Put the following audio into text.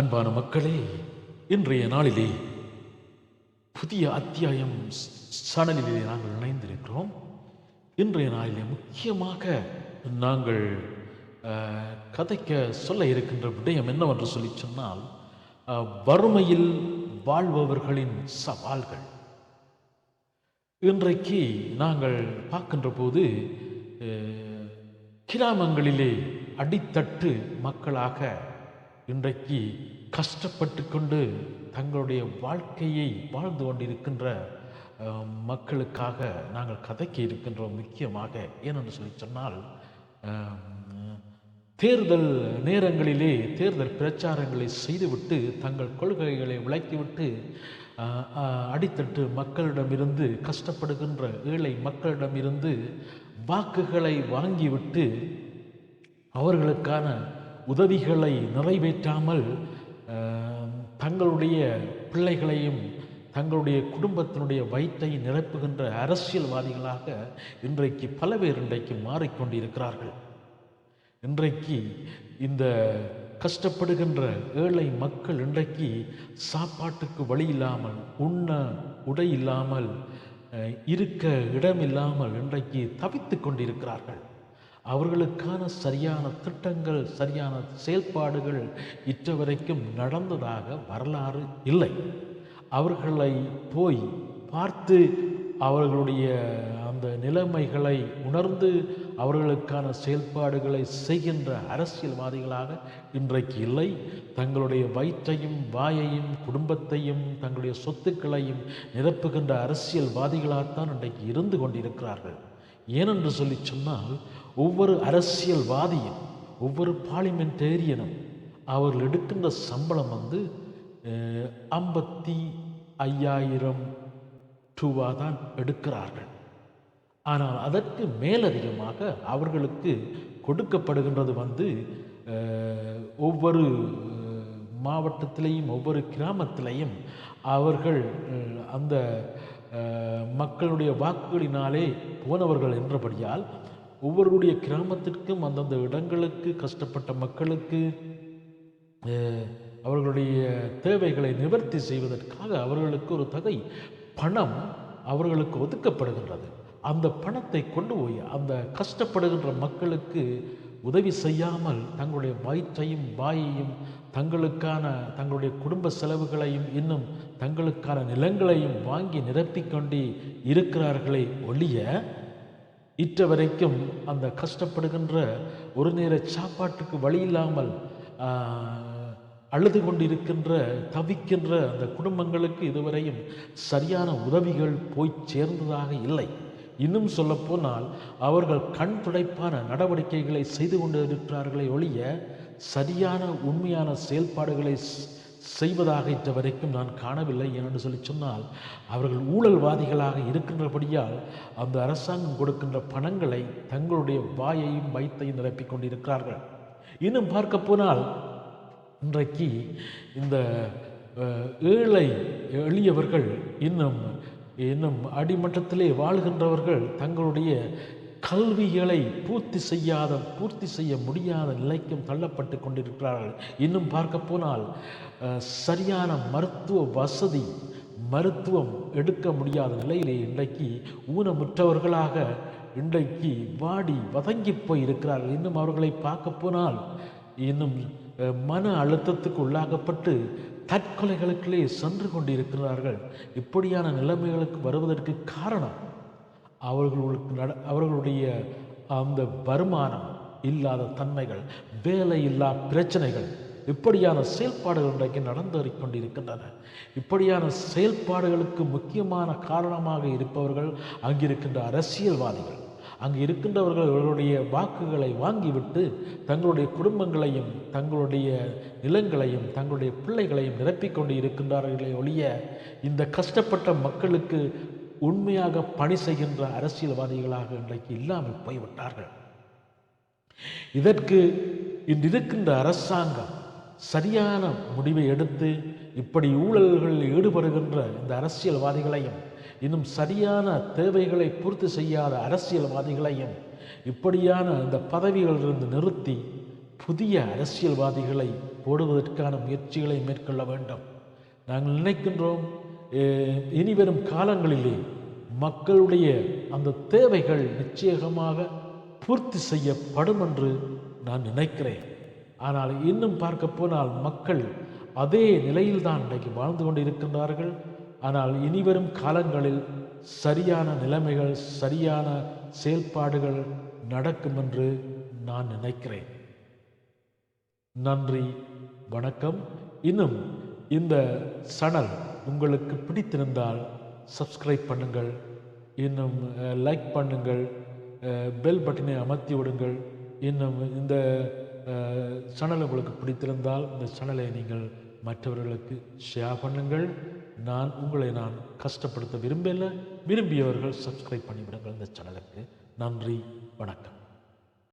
அன்பான மக்களே இன்றைய நாளிலே புதிய அத்தியாயம் சணலிலே நாங்கள் இணைந்திருக்கிறோம். இன்றைய நாளிலே முக்கியமாக நாங்கள் கதைக்க சொல்ல இருக்கின்ற விடயம் என்னவென்று சொல்லி சொன்னால் வறுமையில் வாழ்பவர்களின் சவால்கள். இன்றைக்கு நாங்கள் பார்க்கின்ற போது கிராமங்களிலே அடித்தட்டு மக்களாக இன்றைக்கு கஷ்டப்பட்டு கொண்டு தங்களுடைய வாழ்க்கையை வாழ்ந்து கொண்டிருக்கின்ற மக்களுக்காக நாங்கள் கதைக்க இருக்கின்றோம் முக்கியமாக. ஏனென்று சொல்லி சொன்னால் தேர்தல் நேரங்களிலே தேர்தல் பிரச்சாரங்களை செய்துவிட்டு தங்கள் கொள்கைகளை விளக்கிவிட்டு அடித்தட்டு மக்களிடமிருந்து கஷ்டப்படுகின்ற ஏழை மக்களிடமிருந்து வாக்குகளை வாங்கிவிட்டு அவர்களுக்கான உதவிகளை நிறைவேற்றாமல் தங்களுடைய பிள்ளைகளையும் தங்களுடைய குடும்பத்தினுடைய வயிற்றை நிரப்புகின்ற அரசியல்வாதிகளாக இன்றைக்கு பல பேர் இன்றைக்கு மாறிக்கொண்டிருக்கிறார்கள். இன்றைக்கு இந்த கஷ்டப்படுகின்ற ஏழை மக்கள் இன்றைக்கு சாப்பாட்டுக்கு வழி இல்லாமல் உண்ண உடை இல்லாமல் இருக்க இடம் இல்லாமல் இன்றைக்கு தவித்து கொண்டிருக்கிறார்கள். அவர்களுக்கான சரியான திட்டங்கள் சரியான செயல்பாடுகள் இற்றவரைக்கும் நடந்ததாக வரலாறு இல்லை. அவர்களை போய் பார்த்து அவர்களுடைய அந்த நிலைமைகளை உணர்ந்து அவர்களுக்கான செயல்பாடுகளை செய்கின்ற அரசியல்வாதிகளாக இன்றைக்கு இல்லை. தங்களுடைய வயிற்றையும் வாயையும் குடும்பத்தையும் தங்களுடைய சொத்துக்களையும் நிரப்புகின்ற அரசியல்வாதிகளாகத்தான் இன்றைக்கு இருந்து கொண்டிருக்கிறார்கள். ஏனென்று சொல்லி சொன்னால் ஒவ்வொரு அரசியல்வாதியும் ஒவ்வொரு பார்லிமெண்டேரியனும் அவர்கள் எடுக்கின்ற சம்பளம் வந்து ஐம்பத்தி ஐயாயிரம் ரூபா தான் எடுக்கிறார்கள். ஆனால் அதற்கு மேலதிகமாக அவர்களுக்கு கொடுக்கப்படுகின்றது வந்து ஒவ்வொரு மாவட்டத்திலையும் ஒவ்வொரு கிராமத்திலையும் அவர்கள் அந்த மக்களுடைய வாக்குகளினாலே போனவர்கள் என்றபடியால் ஒவ்வொருடைய கிராமத்திற்கும் அந்தந்த இடங்களுக்கு கஷ்டப்பட்ட மக்களுக்கு அவர்களுடைய தேவைகளை நிவர்த்தி செய்வதற்காக அவர்களுக்கு ஒரு தகை பணம் அவர்களுக்கு ஒதுக்கப்படுகின்றது. அந்த பணத்தை கொண்டு போய் அந்த கஷ்டப்படுகின்ற மக்களுக்கு உதவி செய்யாமல் தங்களுடைய வயிற்றையும் வாயையும் தங்களுக்கான தங்களுடைய குடும்ப செலவுகளையும் இன்னும் தங்களுக்கான நிலங்களையும் வாங்கி நிரப்பிக்கொண்டு இருக்கிறார்களே ஒழிய இற்ற வரைக்கும் அந்த கஷ்டப்படுகின்ற ஒரு நேர சாப்பாட்டுக்கு வழி இல்லாமல் அழுது கொண்டிருக்கின்ற தவிக்கின்ற அந்த குடும்பங்களுக்கு இதுவரையும் சரியான உதவிகள் போய் சேர்ந்ததாக இல்லை. இன்னும் சொல்லப்போனால் அவர்கள் கண் துடைப்பான நடவடிக்கைகளை செய்து கொண்டிருக்கிறார்களே ஒழிய சரியான உண்மையான செயல்பாடுகளை செய்வதாக இற்ற வரைக்கும் நான் காணவில்லை என்று சொல்லி சொன்னால் அவர்கள் ஊழல்வாதிகளாக இருக்கின்றபடியால் அந்த அரசாங்கம் கொடுக்கின்ற பணங்களை தங்களுடைய வாயையும் வயிற்றையும் நிரப்பிக் கொண்டிருக்கிறார்கள். இன்னும் பார்க்க போனால் இன்றைக்கு இந்த ஏழை எளியவர்கள் இன்னும் இன்னும் அடிமட்டத்திலே வாழ்கின்றவர்கள் தங்களுடைய கல்விகளை பூர்த்தி செய்யாத பூர்த்தி செய்ய முடியாத நிலைக்கும் தள்ளப்பட்டு கொண்டிருக்கிறார்கள். இன்னும் பார்க்க போனால் சரியான மருத்துவ வசதி மருத்துவம் எடுக்க முடியாத நிலையிலே இன்றைக்கு ஊனமுற்றவர்களாக இன்றைக்கு வாடி வதங்கி போய் இருக்கிறார்கள் இன்னும் அவர்களை பார்க்க போனால் இன்னும் மன அழுத்தத்துக்கு உள்ளாகப்பட்டு தற்கொலைகளுக்குள்ளே சென்று கொண்டிருக்கிறார்கள். இப்படியான நிலைமைகளுக்கு வருவதற்கு காரணம் அவர்களுக்கு நட அவர்களுடைய அந்த வருமானம் இல்லாத தன்மைகள் வேலை இல்லா பிரச்சனைகள் இப்படியான செயல்பாடுகள் இன்றைக்கு நடந்து கொண்டிருக்கின்றன. இப்படியான செயல்பாடுகளுக்கு முக்கியமான காரணமாக இருப்பவர்கள் அங்கிருக்கின்ற அரசியல்வாதிகள். அங்கு இருக்கின்றவர்கள் அவர்களுடைய வாக்குகளை வாங்கிவிட்டு தங்களுடைய குடும்பங்களையும் தங்களுடைய நிலங்களையும் தங்களுடைய பிள்ளைகளையும் நிரப்பிக்கொண்டு இருக்கின்றார்களே ஒழிய இந்த கஷ்டப்பட்ட மக்களுக்கு உண்மையாக பணி செய்கின்ற அரசியல்வாதிகளாக இன்றைக்கு இல்லாமல் போய்விட்டார்கள். இதற்கு இன்று இருக்கின்ற அரசாங்கம் சரியான முடிவை எடுத்து இப்படி ஊழல்களில் ஈடுபடுகின்ற இந்த அரசியல்வாதிகளையும் இன்னும் சரியான தேவைகளை பூர்த்தி செய்யாத அரசியல்வாதிகளையும் இப்படியான இந்த பதவிகளிலிருந்து நிறுத்தி புதிய அரசியல்வாதிகளை போடுவதற்கான முயற்சிகளை மேற்கொள்ள வேண்டும். நாங்கள் நினைக்கின்றோம் இனி வரும் காலங்களிலே மக்களுடைய அந்த தேவைகள் நிச்சயமாக பூர்த்தி செய்யப்படும் என்று நான் நினைக்கிறேன். ஆனால் இன்னும் பார்க்க போனால் மக்கள் அதே நிலையில்தான் இன்றைக்கு வாழ்ந்து கொண்டிருக்கின்றார்கள். ஆனால் இனிவரும் காலங்களில் சரியான நிலைமைகள் சரியான செயல்பாடுகள் நடக்கும் என்று நான் நினைக்கிறேன். நன்றி வணக்கம். இன்னும் இந்த சேனல் உங்களுக்கு பிடித்திருந்தால் சப்ஸ்கிரைப் பண்ணுங்கள். இன்னும் லைக் பண்ணுங்கள். பெல் பட்டனை அமர்த்தி விடுங்கள். இன்னும் இந்த சேனல் உங்களுக்கு பிடித்திருந்தால் இந்த சேனலை நீங்கள் மற்றவர்களுக்கு ஷேர் பண்ணுங்கள். நான் உங்களை நான் கஷ்டப்படுத்த விரும்பலை. விரும்பியவர்கள் சப்ஸ்கிரைப் பண்ணிவிடுங்கள் இந்த சேனலுக்கு நன்றி வணக்கம்.